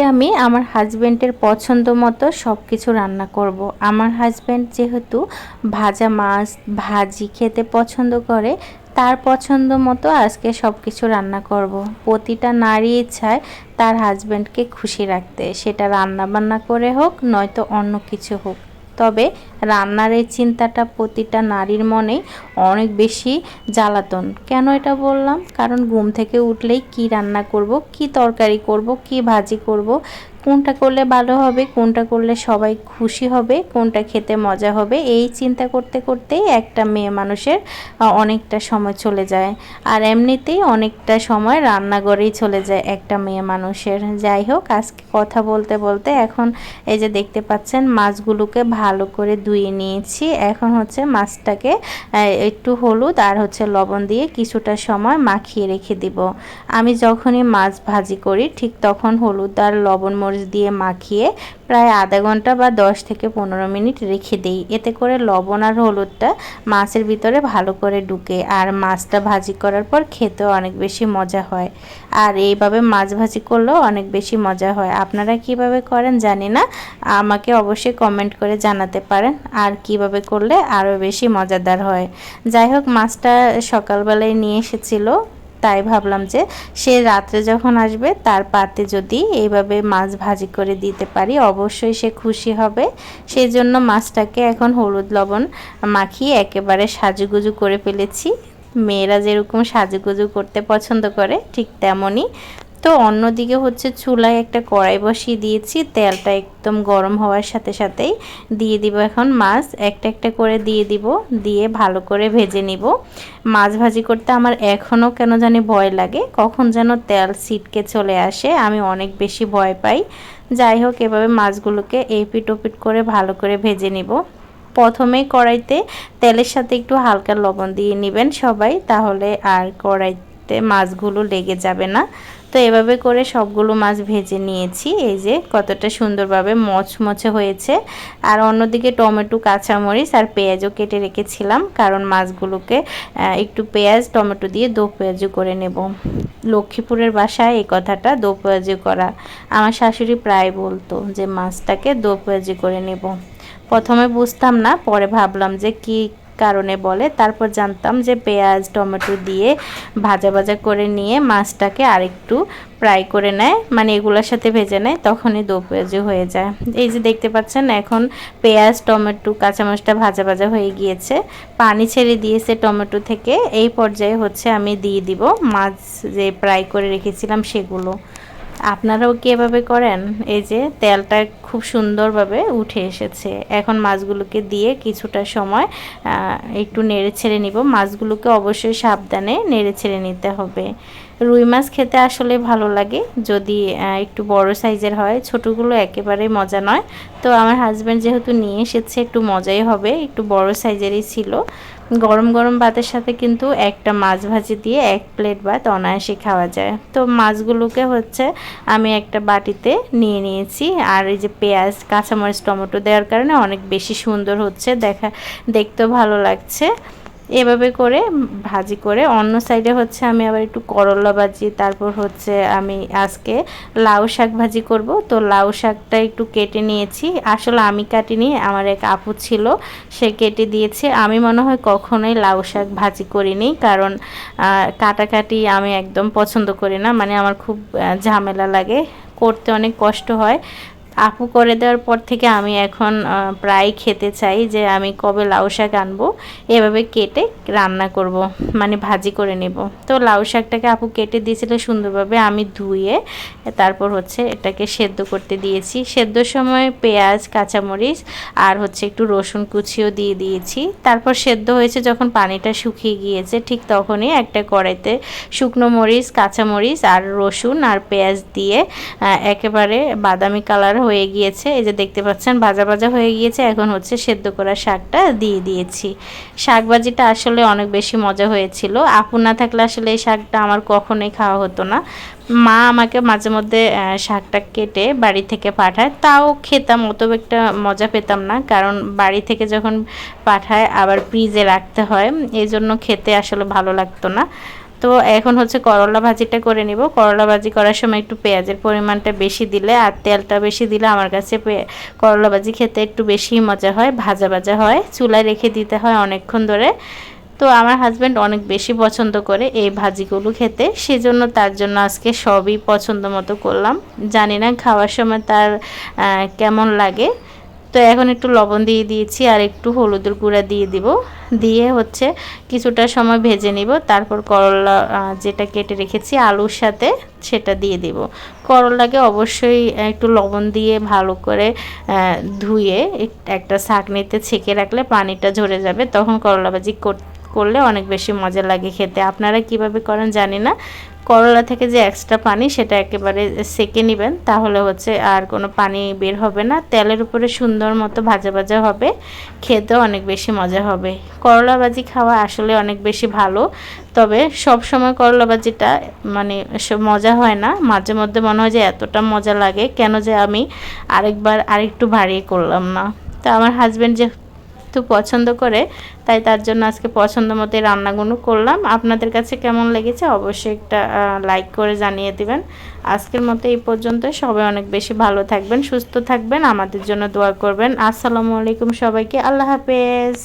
আজকে আমি আমার হাজব্যান্ডের পছন্দ মতো সব কিছু রান্না করব। আমার হাজব্যান্ড যেহেতু ভাজা মাছ, ভাজি খেতে পছন্দ করে, তার পছন্দ মতো আজকে সব কিছু রান্না করব। প্রতিটা নারী ইচ্ছায় তার হাজব্যান্ডকে খুশি রাখতে, সেটা রান্না বান্না করে হোক, নয়তো অন্য কিছু হোক তবে রান্নার এই চিন্তাটা প্রতিটা নারীর মনেই অনেক বেশি জ্বালাতন। কেন এটা বললাম? কারণ ঘুম থেকে উঠলেই কি রান্না করব, কি তরকারি করব, কি ভাজি করব, কোনটা করলে ভালো হবে, কোনটা করলে সবাই খুশি হবে, কোনটা খেতে মজা হবে, এই চিন্তা করতে করতেই একটা মেয়ে মানুষের অনেকটা সময় চলে যায়। আর এমনিতেই অনেকটা সময় রান্নাঘরেই চলে যায় একটা মেয়ে মানুষের। যাই হোক, আজকে কথা বলতে বলতে এখন এই যে দেখতে পাচ্ছেন, মাছগুলোকে ভালো করে ধুয়ে নিয়েছি। এখন হচ্ছে মাছটাকে একটু হলুদ আর হচ্ছে লবণ দিয়ে কিছুটা সময় মাখিয়ে রেখে দিব। আমি যখনই মাছ ভাজি করি, ঠিক তখন হলুদ আর লবণ মরিচ দিয়ে মাখিয়ে প্রায় আধা ঘণ্টা বা দশ থেকে পনেরো মিনিট রেখে দিই। এতে করে লবণ আর হলুদটা মাছের ভিতরে ভালো করে ঢুকে আর মাছটা ভাজি করার পর খেতেও অনেক বেশি মজা হয়। আর এইভাবে মাছ ভাজি করলেও অনেক বেশি মজা হয়। আপনারা কীভাবে করেন জানি না। আমাকে অবশ্যই কমেন্ট করে জানাতে পারেন আর কীভাবে করলে আরও বেশি মজাদার হয়। যাই হোক, মাছটা সকালবেলায় নিয়ে এসেছিল। তাই ভাবলাম যে সে রাত্রে যখন আসবে, তার পাতে যদি এইভাবে মাছ ভাজি করে দিতে পারি, অবশ্যই সে খুশি হবে। সেই জন্য মাছটাকে এখন হলুদ লবণ মাখিয়ে একেবারে সাজুগুজু করে ফেলেছি। মেয়েরা যেরকম সাজুগুজু করতে পছন্দ করে, ঠিক তেমনই তো অন্যদিকে হচ্ছে চুলায় একটা কড়াই বসিয়ে দিয়েছি, তেলটা একদম গরম হওয়ার সাথে সাথেই দিয়ে দিব এখন মাছ, একটা একটা করে দিয়ে দিব, দিয়ে ভালো করে ভেজে নিব। মাছ ভাজি করতে আমার এখনও কেন জানি ভয় লাগে, কখন যেন তেল সিটকে চলে আসে, আমি অনেক বেশি ভয় পাই। যাই হোক, এভাবে মাছগুলোকে এপিট ওপিট করে ভালো করে ভেজে নিব। প্রথমেই কড়াইতে তেলের সাথে একটু হালকা লবণ দিয়ে নেবেন সবাই, তাহলে আর কড়াইতে মাছগুলো লেগে যাবে না। তো এভাবে করে সবগুলো মাছ ভেজে নিয়েছি। এই যে কতটা সুন্দরভাবে মচমচে হয়েছে। আর অন্যদিকে টমেটো, কাঁচামরিচ আর পেঁয়াজও কেটে রেখেছিলাম, কারণ মাছগুলোকে একটু পেঁয়াজ, টমেটো দিয়ে দো পেঁয়াজও করে নেব। লক্ষ্মীপুরের বাসায় এই কথাটা, দো পেঁয়াজি করা। আমার শাশুড়ি প্রায় বলতো যে, মাছটাকে দো পেঁয়াজি করে নেব। প্রথমে বুঝতাম না, পরে ভাবলাম যে, কি কারণে বলে। তারপর জানতাম যে পেঁয়াজ, টমেটো দিয়ে ভাজা ভাজা করে নিয়ে মাছটাকে আরেকটু ফ্রাই করে নেয়। মানে এগুলোর সাথে ভেজে নেয়, তখনই দো পেঁয়াজি হয়ে যায়। এই যে দেখতে পাচ্ছেন, এখন পেঁয়াজ, টমেটো, কাঁচামরিচটা ভাজা ভাজা হয়ে গিয়েছে। পানি ছেড়ে দিয়েছে টমেটো থেকে। এই পর্যায়ে হচ্ছে আমি দিয়ে দিব মাছ যে ফ্রাই করে রেখেছিলাম সেগুলো। আপনারাও কি এভাবে করেন? এই যে তেলটা খুব সুন্দরভাবে উঠে এসেছে। এখন মাছগুলোকে দিয়ে কিছুটা সময় একটু নেড়ে ছেড়ে নিব। মাছগুলোকে অবশ্যই সাবধানে নেড়ে ছেড়ে নিতে হবে। রুই মাছ খেতে আসলে ভালো লাগে। যদি একটু বড় সাইজের হয়, ছোটোগুলো একেবারে মজা নয়। তো আমার হাজব্যান্ড যেহেতু নিয়ে এসেছে, একটু মজাই হবে। একটু বড় সাইজেরই ছিল। গরম গরম ভাতের সাথে কিন্তু একটা মাছ ভাজি দিয়ে এক প্লেট ভাত অনায়াসে খাওয়া যায়। তো মাছগুলোকে হচ্ছে আমি একটা বাটিতে নিয়ে নিয়েছি। আর এই যে পেঁয়াজ, কাঁচামরিচ, টমেটো দেওয়ার কারণে অনেক বেশি সুন্দর হচ্ছে। দেখা, দেখতেও ভালো লাগছে। এভাবে করে ভাজি করে অন্য সাইডে হচ্ছে আমি আবার একটু করলা ভাজি, তারপর হচ্ছে আমি আজকে লাউ শাক ভাজি করব। তো লাউ শাকটা একটু কেটে নিয়েছি। আসলে আমি কাটিনি, আমার এক আপু ছিল, সে কেটে দিয়েছে। আমি মনে হয় কখনোই লাউ শাক ভাজি করিনি, কারণ কাটাকাটি আমি একদম পছন্দ করি না। মানে আমার খুব ঝামেলা লাগে। করতে অনেক কষ্ট হয়। আপু করে দেওয়ার পর থেকে আমি এখন প্রায় খেতে চাই যে আমি কবে লাউ শাক আনব, এভাবে কেটে রান্না করব মানে ভাজি করে নেব। তো লাউ শাকটাকে আপু কেটে দিয়েছিল সুন্দরভাবে আমি ধুয়ে, তারপর হচ্ছে এটাকে সেদ্ধ করতে দিয়েছি। সেদ্ধর সময় পেঁয়াজ, কাঁচামরিচ আর হচ্ছে একটু রসুন কুচিও দিয়ে দিয়েছি। তারপর সেদ্ধ হয়েছে যখন পানিটা শুকিয়ে গিয়েছে, ঠিক তখনই একটা কড়াইতে শুকনো মরিচ, কাঁচামরিচ আর রসুন আর পেঁয়াজ দিয়ে একেবারে বাদামি কালার হয়ে গিয়েছে। এই যে দেখতে পাচ্ছেন, ভাজা ভাজা হয়ে গিয়েছে। এখন হচ্ছে সেদ্ধ করা শাকটা দিয়ে দিয়েছি। শাক ভাজিটা আসলে অনেক বেশি মজা হয়েছিল। আপু না থাকলে আসলে এই শাকটা আমার কখনোই খাওয়া হতো না। মা আমাকে মাঝে মধ্যে শাকটা কেটে বাড়ি থেকে পাঠায়। তাও খেতাম, অত একটা মজা পেতাম না। কারণ বাড়ি থেকে যখন পাঠায়, আবার ফ্রিজে রাখতে হয়। এই জন্য খেতে আসলে ভালো লাগতো না। তো এখন হচ্ছে করলা ভাজিটা করে নিব। করলা ভাজি করার সময় একটু পেঁয়াজের পরিমাণটা বেশি দিলে আর তেলটা বেশি দিলে আমার কাছে করলা ভাজি খেতে একটু বেশি মজা হয়, ভাজা ভাজা হয়। চুলায় রেখে দিতে হয় অনেকক্ষণ ধরে। তো আমার হাজব্যান্ড অনেক বেশি পছন্দ করে এই ভাজিগুলো খেতে। সেজন্য তার জন্য আজকে সবই পছন্দ মতো করলাম। জানি না খাওয়ার সময় তার কেমন লাগে। তো এখন একটু লবণ দিয়ে দিয়েছি আর একটু হলুদের গুঁড়া দিয়ে দিব। দিয়ে হচ্ছে কিছুটা সময় ভেজে নিব। তারপর করলা যেটা কেটে রেখেছি, আলুর সাথে সেটা দিয়ে দিব। করলাকে অবশ্যই একটু লবণ দিয়ে ভালো করে ধুয়ে এক- একটা শাকনিতে ছেঁকে রাখলে পানিটা ঝরে যাবে। তখন করলা ভাজি কর- করলে অনেক বেশি মজা লাগে খেতে। আপনারা কীভাবে করেন জানি না। করলা থেকে যে এক্সট্রা পানি সেটা একেবারে সেকে নেবেন, তাহলে হচ্ছে আর কোনো পানি বের হবে না। তেলের উপরে সুন্দর মতো ভাজা ভাজা হবে, খেতেও অনেক বেশি মজা হবে। করলা ভাজি খাওয়া আসলে অনেক বেশি ভালো, তবে সব সময় করলা ভাজিটা মানে মজা হয় না। মাঝে মধ্যে মনে হয় যে এতটা মজা লাগে, কেন যে আমি আরেকবার আরেকটু বাড়িয়ে করলাম না। তো আমার হাজব্যান্ড যে তো পছন্দ করে, তাই তার জন্য আজকে পছন্দ মতো রান্নাগুলো করলাম। আপনাদের কাছে কেমন লেগেছে অবশ্যই একটা লাইক করে জানিয়ে দিবেন। আজকের মতো এই পর্যন্ত। সবাই অনেক বেশি ভালো থাকবেন, সুস্থ থাকবেন। আমাদের জন্য দোয়া করবেন। আসসালামু আলাইকুম সবাইকে। আল্লাহ হাফেজ।